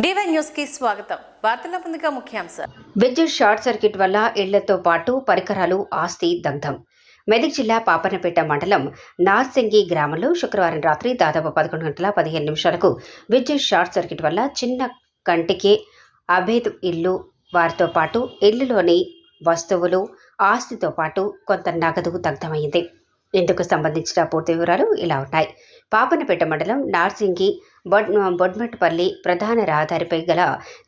DY న్యూస్కి స్వాగతం. వార్తల ముందుగా ముఖ్యాంశాలు. విద్యుత్ షార్ట్ సర్క్యూట్ వల్ల ఇళ్ళతో పాటు పరికరాలు ఆస్తి దగ్ధం. మెదక్ జిల్లా పాపనపేట మండలం నార్సింగి గ్రామంలో శుక్రవారం రాత్రి దాదాపు పదకొండు గంటల పదిహేను నిమిషాలకు విద్యుత్ షార్ట్ సర్క్యూట్ వల్ల చిన్న కంటికి అభేద్ ఇల్లు వారితో పాటు ఇల్లులోని వస్తువులు ఆస్తితో పాటు కొంత నగదు దగ్ధమైంది. ఇందుకు సంబంధించిన పూర్తి వివరాలు ఇలా ఉన్నాయి. పాపనపేట మండలం నార్సింగి బొడ్ బొడ్మెట్పల్లి ప్రధాన రహదారిపై గల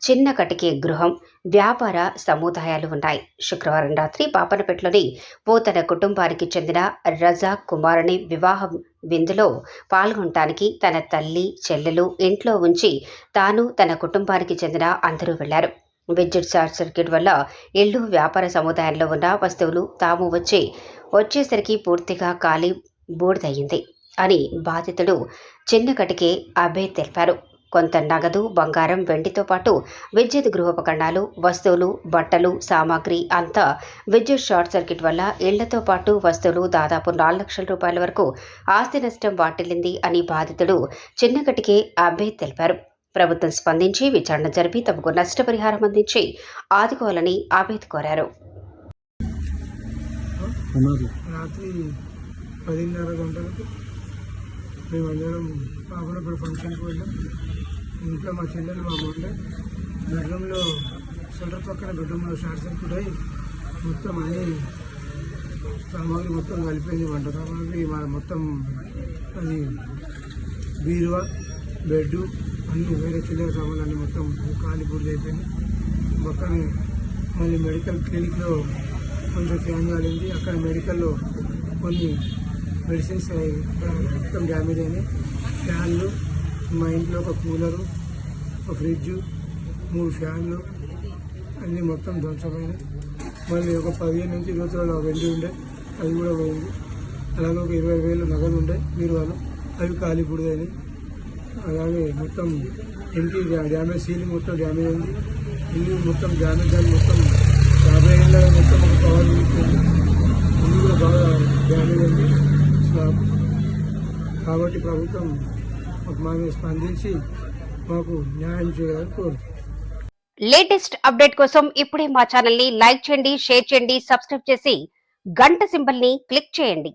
చిన్న కటికే గృహం వ్యాపార సముదాయాలు ఉన్నాయి. శుక్రవారం రాత్రి పాపనపేటలోని ఓ తన కుటుంబానికి చెందిన రజాక్ కుమారుని వివాహం విందులో పాల్గొనటానికి తన తల్లి చెల్లెలు ఇంట్లో ఉంచి తాను తన కుటుంబానికి చెందిన అందరూ వెళ్ళారు. విద్యుత్ షార్ట్ సర్క్యూట్ వల్ల ఇల్లు వ్యాపార సముదాయంలో ఉన్న వస్తువులు తాము వచ్చి వచ్చేసరికి పూర్తిగా ఖాళీ బూడిదయ్యింది. అని బాధితుడు చిన్న కటికే అభయ్ తెలిపారు. కొంత నగదు బంగారం వెండితో పాటు విద్యుత్ గృహోపకరణాలు వస్తువులు బట్టలు సామాగ్రి అంతా విద్యుత్ షార్ట్ సర్క్యూట్ వల్ల ఇళ్ళతో పాటు వస్తువులు దాదాపు నాలుగు లక్షల రూపాయల వరకు ఆస్తి నష్టం వాటిల్లింది అని బాధితుడు చిన్నకటికే అభయ్ తెలిపారు. ప్రభుత్వం స్పందించి విచారణ జరిపి తమకు నష్టపరిహారం అందించి ఆదుకోవాలని అభేద్ కోరారు. రాత్రి పదిన్నర గంటలకు మేమందరం పాపనప్పుడు ఫంక్షన్కి వెళ్ళాం. ఇంట్లో మా చెల్లెలు మా ఉండే బెడ్రూమ్లో సెంటర్ పక్కన బెడ్రూమ్లో షార్ట్ సర్క్యూట్ అయ్యి మొత్తం అన్ని సామాగ్రి మొత్తం కలిపింది వంట సామాగ్రి మా మొత్తం అది బీరువా బెడ్ అన్ని వేరే చిల్లర సామాన్లు అన్ని మొత్తం కాలి పూర్తి అయిపోయింది. పక్కనే మళ్ళీ మెడికల్ క్లినిక్లో కొంచెం ఫ్యాన్ కాలింది అక్కడ మెడికల్లో కొన్ని మెడిసిన్స్ మొత్తం డ్యామేజ్ అయినాయి. ఫ్యాన్లు మా ఇంట్లో ఒక కూలరు ఒక ఫ్రిడ్జ్ మూడు ఫ్యాన్లు అన్నీ మొత్తం ధ్వంసమైనాయి. మళ్ళీ ఒక పదిహేను నుంచి ఇరవై రోజులు వెండి ఉండే అది కూడా పోయింది. అలాగే ఒక ఇరవై వేలు నగలు ఉండే బీరువాలు అవి ఖాళీ అలాగే మొత్తం ఇంటి డ్యామేజ్ సీలింగ్ మొత్తం డ్యామేజ్ అయింది. ఇల్లు మొత్తం డ్యామేజ్ దాన్ని మొత్తం యాభై ఏళ్ళ మొత్తం ఒక పవర్ ఇల్లు కూడా బాగా డ్యామేజ్ అయింది స్లాబ్ కాబట్టి ప్రభుత్వం మాకు మా మీద స్పందించి మాకు న్యాయం చేయాలని కోరుతున్నాం లేటెస్ట్ అప్డేట్ కోసం ఇప్పుడే మా ఛానల్ని లైక్ చేయండి షేర్ చేయండి సబ్స్క్రైబ్ చేసి గంట సింబల్ని క్లిక్ చేయండి.